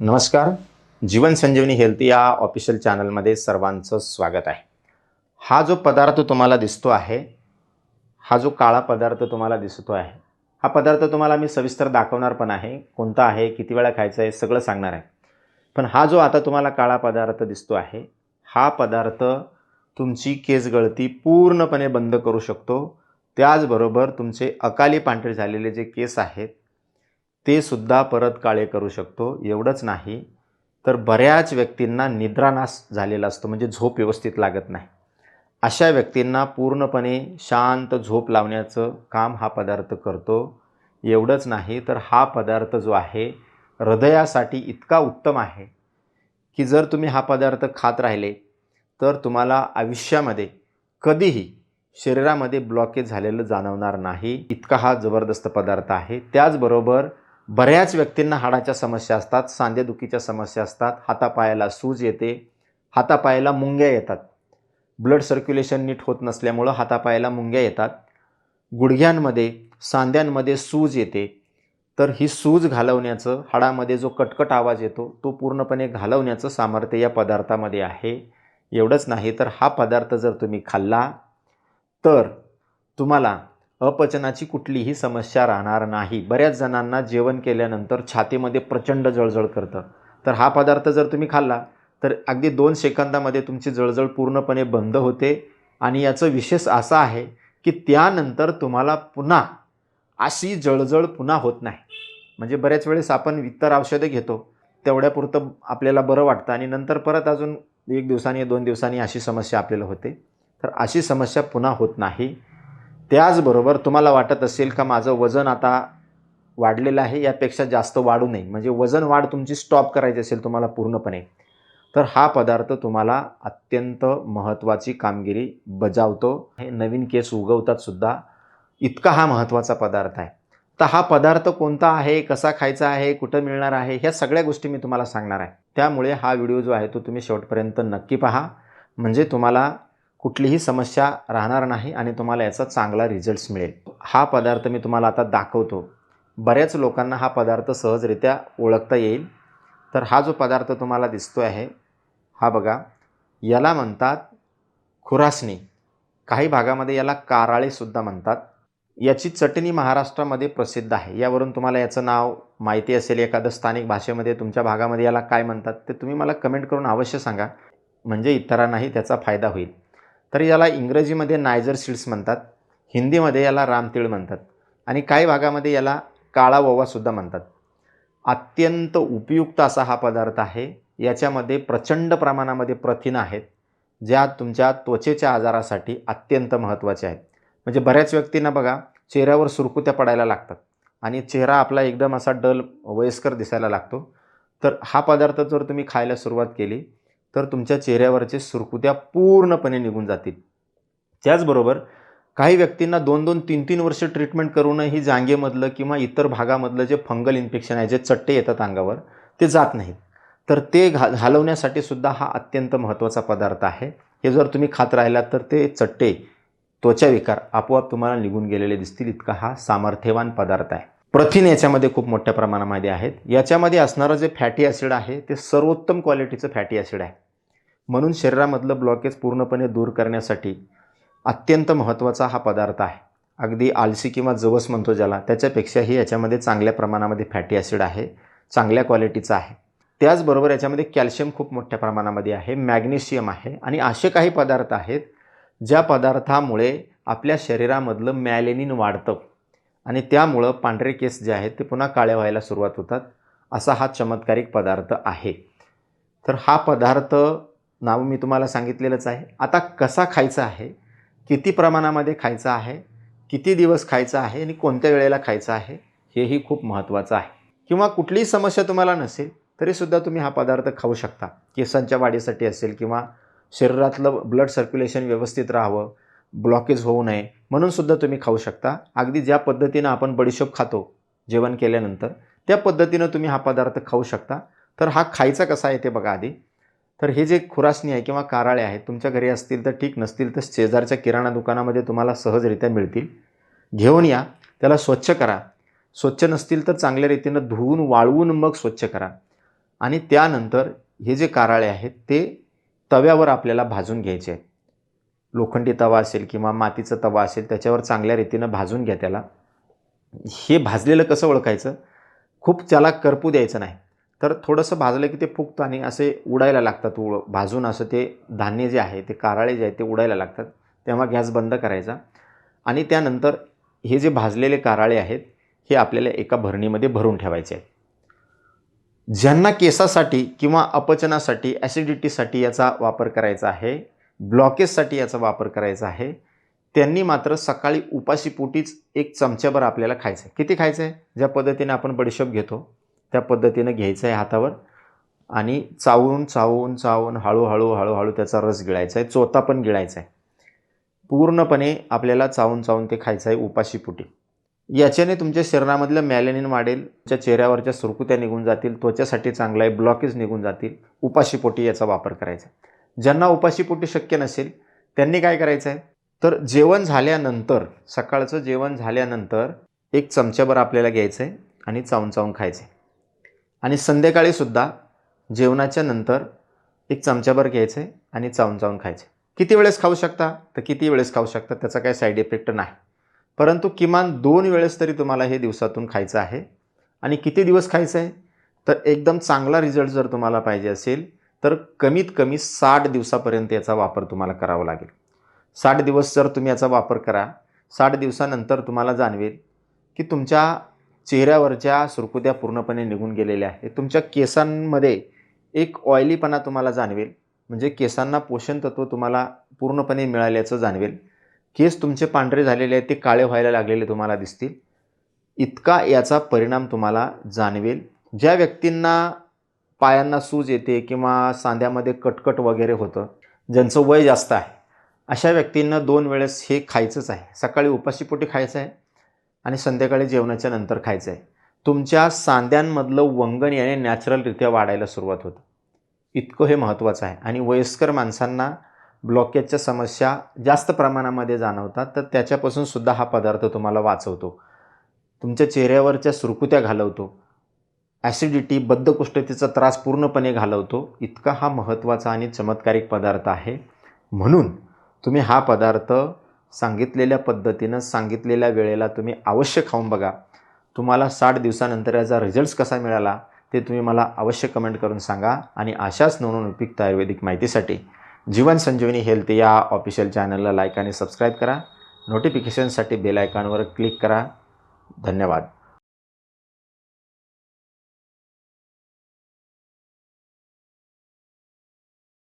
नमस्कार. जीवन संजीवनी हेल्थ या ऑफिशियल चॅनलमध्ये सर्वांचं स्वागत आहे. हा जो पदार्थ तुम्हाला दिसतो आहे हा जो काळा पदार्थ तुम्हाला दिसतो आहे हा पदार्थ तुम्हाला मी सविस्तर दाखवणार पण आहे कोणता आहे किती वेळा खायचा आहे सगळं सांगणार आहे. पण हा जो आता तुम्हाला काळा पदार्थ दिसतो आहे हा पदार्थ तुमची केस गळती पूर्णपणे बंद करू शकतो. त्याचबरोबर तुमचे अकाली पांढरे झालेले जे केस आहेत ते सुद्धा परत काळे करू शकतो. एवढंच नाही. तर बऱ्याच व्यक्तींना निद्रानाश झालेला असतो. म्हणजे झोप व्यवस्थित लागत नाही. अशा व्यक्तींना पूर्णपणे शांत झोप लावण्याचं काम हा पदार्थ करतो. एवढंच नाही तर हा पदार्थ जो आहे हृदयासाठी इतका उत्तम आहे की जर तुम्ही हा पदार्थ खात राहिले तर तुम्हाला आयुष्यामध्ये कधीही शरीरामध्ये ब्लॉकेज झालेलं जाणवणार नाही. इतका हा जबरदस्त पदार्थ आहे. त्याचबरोबर बऱ्याच व्यक्तींना हाडाच्या समस्या असतात सांधेदुखीच्या समस्या असतात हातापायाला सूज येते हातापायाला मुंग्या येतात. ब्लड सर्क्युलेशन नीट होत नसल्यामुळं हातापायाला मुंग्या येतात. गुडघ्यांमध्ये सांध्यांमध्ये सूज येते. तर ही सूज घालवण्याचं हाडामध्ये जो कटकट आवाज येतो तो पूर्णपणे घालवण्याचं सामर्थ्य या पदार्थामध्ये आहे. एवढंच नाही तर हा पदार्थ जर तुम्ही खाल्ला तर तुम्हाला अपचनाची कुठलीही समस्या राहणार नाही. बऱ्याच जणांना जेवण केल्यानंतर छातीमध्ये प्रचंड जळजळ करतं. तर हा पदार्थ जर तुम्ही खाल्ला तर अगदी दोन सेकंदामध्ये तुमची जळजळ पूर्णपणे बंद होते. आणि याचं विशेष असं आहे की त्यानंतर तुम्हाला पुन्हा अशी जळजळ पुन्हा होत नाही. म्हणजे बऱ्याच वेळेस आपण इतर औषधं घेतो तेवढ्यापुरतं आपल्याला बरं वाटतं आणि नंतर परत अजून एक दिवसांनी दोन दिवसांनी अशी समस्या आपल्याला होते. तर अशी समस्या पुन्हा होत नाही. त्याचबरोबर तुम्हाला वाटत असेल का माझं वजन आता वाढलेलं आहे? यापेक्षा जास्त वाढू नये. म्हणजे वजन वाढ तुमची स्टॉप करायची असेल तुम्हाला पूर्णपणे. तर हा पदार्थ तुम्हाला अत्यंत महत्त्वाची कामगिरी बजावतो. हे नवीन केस उगवतात सुद्धा. इतका हा महत्त्वाचा पदार्थ आहे. तर हा पदार्थ कोणता आहे? कसा खायचा आहे? कुठं मिळणार आहे? ह्या सगळ्या गोष्टी मी तुम्हाला सांगणार आहे. त्यामुळे हा व्हिडिओ जो आहे तो तुम्ही शेवटपर्यंत नक्की पहा. म्हणजे तुम्हाला कुठलीही समस्या राहणार नाही आणि तुम्हाला याचा चांगला रिझल्ट्स मिळेल. हा पदार्थ मी तुम्हाला आता दाखवतो. बऱ्याच लोकांना हा पदार्थ सहजरित्या ओळखता येईल. तर हा जो पदार्थ तुम्हाला दिसतो आहे हा बघा. याला म्हणतात खुरासणी. काही भागामध्ये याला काराळेसुद्धा म्हणतात. याची चटणी महाराष्ट्रामध्ये प्रसिद्ध आहे. यावरून तुम्हाला याचं नाव माहिती असेल एखादं स्थानिक भाषेमध्ये तुमच्या भागामध्ये याला काय म्हणतात ते तुम्ही मला कमेंट करून अवश्य सांगा. म्हणजे इतरांनाही त्याचा फायदा होईल. तर याला इंग्रजीमध्ये नायजर सीड्स म्हणतात हिंदीमध्ये याला रामतीळ म्हणतात आणि काही भागामध्ये याला काळा ओवासुद्धा म्हणतात. अत्यंत उपयुक्त असा हा पदार्थ आहे. याच्यामध्ये प्रचंड प्रमाणामध्ये प्रथिनं आहेत ज्या तुमच्या त्वचेच्या आजारासाठी अत्यंत महत्त्वाच्या आहेत. म्हणजे बऱ्याच व्यक्तींना बघा चेहऱ्यावर सुरकुत्या पडायला लागतात आणि चेहरा आपला एकदम असा डल वयस्कर दिसायला लागतो. तर हा पदार्थ जर तुम्ही खायला सुरुवात केली तर तुमच्या चेहऱ्यावरचे सुरकुत्या पूर्णपणे निघून जातील. त्याचबरोबर काही व्यक्तींना दोन दोन तीन तीन वर्ष ट्रीटमेंट करूनही जांगेमधलं किंवा इतर भागामधलं जे फंगल इन्फेक्शन आहे जे चट्टे येतात अंगावर ते जात नाहीत. तर ते घा घालवण्यासाठी सुद्धा हा अत्यंत महत्त्वाचा पदार्थ आहे. हे जर तुम्ही खात राहिलात तर ते चट्टे त्वचा विकार आपोआप तुम्हाला निघून गेलेले दिसतील. इतका हा सामर्थ्यवान पदार्थ आहे. प्रथिन याच्यामध्ये खूप मोठ्या प्रमाणामध्ये आहेत. याच्यामध्ये असणारं जे फॅटी ॲसिड आहे ते सर्वोत्तम क्वालिटीचं फॅटी ॲसिड आहे. म्हणून शरीरामधलं ब्लॉकेज पूर्णपणे दूर करण्यासाठी अत्यंत महत्त्वाचा हा पदार्थ आहे. अगदी आलसी किंवा जवस म्हणतो ज्याला त्याच्यापेक्षाही याच्यामध्ये चांगल्या प्रमाणामध्ये फॅटी ॲसिड आहे चांगल्या क्वालिटीचं आहे. त्याचबरोबर याच्यामध्ये कॅल्शियम खूप मोठ्या प्रमाणामध्ये आहे मॅग्नेशियम आहे आणि असे काही पदार्थ आहेत ज्या पदार्थामुळे आपल्या शरीरामधलं मॅलेनिन वाढतं. आणि त्यामुळं पांढरे केस जे आहेत ते पुन्हा काळे व्हायला सुरुवात होतात. असा हा चमत्कारिक पदार्थ आहे. तर हा पदार्थ नाव मी तुम्हाला सांगितलेलंच आहे. आता कसा खायचा आहे? किती प्रमाणामध्ये खायचा आहे? किती दिवस खायचा आहे? आणि कोणत्या वेळेला खायचा आहे? हेही खूप महत्त्वाचं आहे. किंवा कुठलीही समस्या तुम्हाला नसेल तरीसुद्धा तुम्ही हा पदार्थ खाऊ शकता. केसांच्या वाढीसाठी असेल किंवा शरीरातलं ब्लड सर्क्युलेशन व्यवस्थित राहावं ब्लॉकेज होऊ नये म्हणून सुद्धा तुम्ही खाऊ शकता. अगदी ज्या पद्धतीनं आपण बडीशोप खातो जेवण केल्यानंतर त्या पद्धतीनं तुम्ही हा पदार्थ खाऊ शकता. तर हा खायचा कसा आहे ते बघा आधी. तर हे जे खुरासणी आहे किंवा काराळे आहेत तुमच्या घरी असतील तर ठीक नसतील तर शेजारच्या किराणा दुकानामध्ये तुम्हाला सहजरित्या मिळतील. घेऊन या त्याला स्वच्छ करा. स्वच्छ नसतील तर चांगल्या रीतीनं धुवून वाळवून मग स्वच्छ करा. आणि त्यानंतर हे जे काराळे आहेत ते तव्यावर आपल्याला भाजून घ्यायचे आहेत. लोखंडी तवा असेल किंवा मातीचा तवा असेल त्याच्यावर चांगल्या रीतीनं भाजून घ्या त्याला. हे भाजलेलं कसं ओळखायचं? खूप त्याला करपू द्यायचं नाही. तर थोडंसं भाजलं की ते फुगतं आणि असे उडायला लागतात उड भाजून असं ते धान्य जे आहे ते काराळे जे आहे ते उडायला लागतात. तेव्हा गॅस बंद करायचा. आणि त्यानंतर हे जे भाजलेले काराळे आहेत हे आपल्याला एका भरणीमध्ये भरून ठेवायचे आहेत. ज्यांना केसासाठी किंवा अपचनासाठी ॲसिडिटीसाठी याचा वापर करायचा आहे ब्लॉकेजसाठी याचा वापर करायचा आहे. त्यांनी मात्र सकाळी उपाशीपोटीच एक चमच्याभर आपल्याला खायचं आहे किती खायचं आहे ज्या पद्धतीने आपण बडीशेप घेतो त्या पद्धतीनं घ्यायचं आहे हातावर आणि चावून चावून चावून हळूहळू हळूहळू त्याचा रस गिळायचा आहे चोथा पण गिळायचा आहे पूर्णपणे आपल्याला चावून चावून ते खायचं आहे उपाशीपोटी याच्याने तुमच्या शरीरामधलं मॅलेनिन वाढेल तुमच्या चेहऱ्यावरच्या सुरकुत्या निघून जातील त्वचासाठी चांगलं आहे ब्लॉकेज निघून जातील उपाशीपोटी याचा वापर करायचा ज्यांना उपाशीपोटी शक्य नसेल त्यांनी काय करायचं आहे तर जेवण झाल्यानंतर सकाळचं जेवण झाल्यानंतर एक चमच्याभर आपल्याला घ्यायचं आहे आणि चावून चावून खायचं आहे आणि संध्याकाळीसुद्धा जेवणाच्या नंतर एक चमच्याभर घ्यायचं आहे आणि चावून चावून खायचं किती वेळेस खाऊ शकता? तर किती वेळेस खाऊ शकता? त्याचा काही साईड इफेक्ट नाही. परंतु किमान दोन वेळेस तरी तुम्हाला हे दिवसातून खायचं आहे. आणि किती दिवस खायचं आहे तर एकदम चांगला रिझल्ट जर तुम्हाला पाहिजे असेल तर कमीत कमी साठ दिवसापर्यंत याचा वापर तुम्हाला करावा लागेल. साठ दिवस जर तुम्ही याचा वापर करा साठ दिवसानंतर तुम्हाला जाणवेल की तुमच्या चेहऱ्यावरच्या सुरकुत्या पूर्णपणे निघून गेलेल्या आहेत. तुमच्या केसांमध्ये एक ऑइलीपणा तुम्हाला जाणवेल. म्हणजे केसांना पोषण तत्व तुम्हाला पूर्णपणे मिळाल्याचं जाणवेल. केस तुमचे पांढरे झालेले आहेत ते काळे व्हायला लागलेले तुम्हाला दिसतील. इतका याचा परिणाम तुम्हाला जाणवेल. ज्या व्यक्तींना पायांना सूज येते किंवा सांध्यामध्ये कटकट वगैरे होतं ज्यांचं वय जास्त आहे अशा व्यक्तींना दोन वेळेस हे खायचंच आहे. सकाळी उपाशीपोटी खायचं आहे आणि संध्याकाळी जेवणाच्या नंतर खायचं आहे. तुमच्या सांध्यांमधलं वंगण याने नॅचरलरित्या वाढायला सुरुवात होतं. इतकं हे महत्त्वाचं आहे. आणि वयस्कर माणसांना ब्लॉकेजच्या समस्या जास्त प्रमाणामध्ये जाणवतात तर त्याच्यापासून सुद्धा हा पदार्थ तुम्हाला वाचवतो. तुमच्या चेहऱ्यावरच्या सुरकुत्या घालवतो. ॲसिडिटी बद्धकुष्ठतेचा त्रास पूर्णपणे घालवतो. इतका हा महत्त्वाचा आणि चमत्कारिक पदार्थ आहे. म्हणून तुम्ही हा पदार्थ सांगितलेल्या पद्धतीनं सांगितलेल्या वेळेला तुम्ही अवश्य खाऊन बघा. तुम्हाला साठ दिवसानंतर याचा रिझल्ट्स कसा मिळाला ते तुम्ही मला अवश्य कमेंट करून सांगा आणि अशाच नवनवीन उपयुक्त आयुर्वेदिक माहितीसाठी जीवन संजीवनी हेल्थ या ऑफिशियल चॅनलला लाईक आणि सबस्क्राईब करा. नोटिफिकेशनसाठी बेल आयकॉनवर क्लिक करा. धन्यवाद.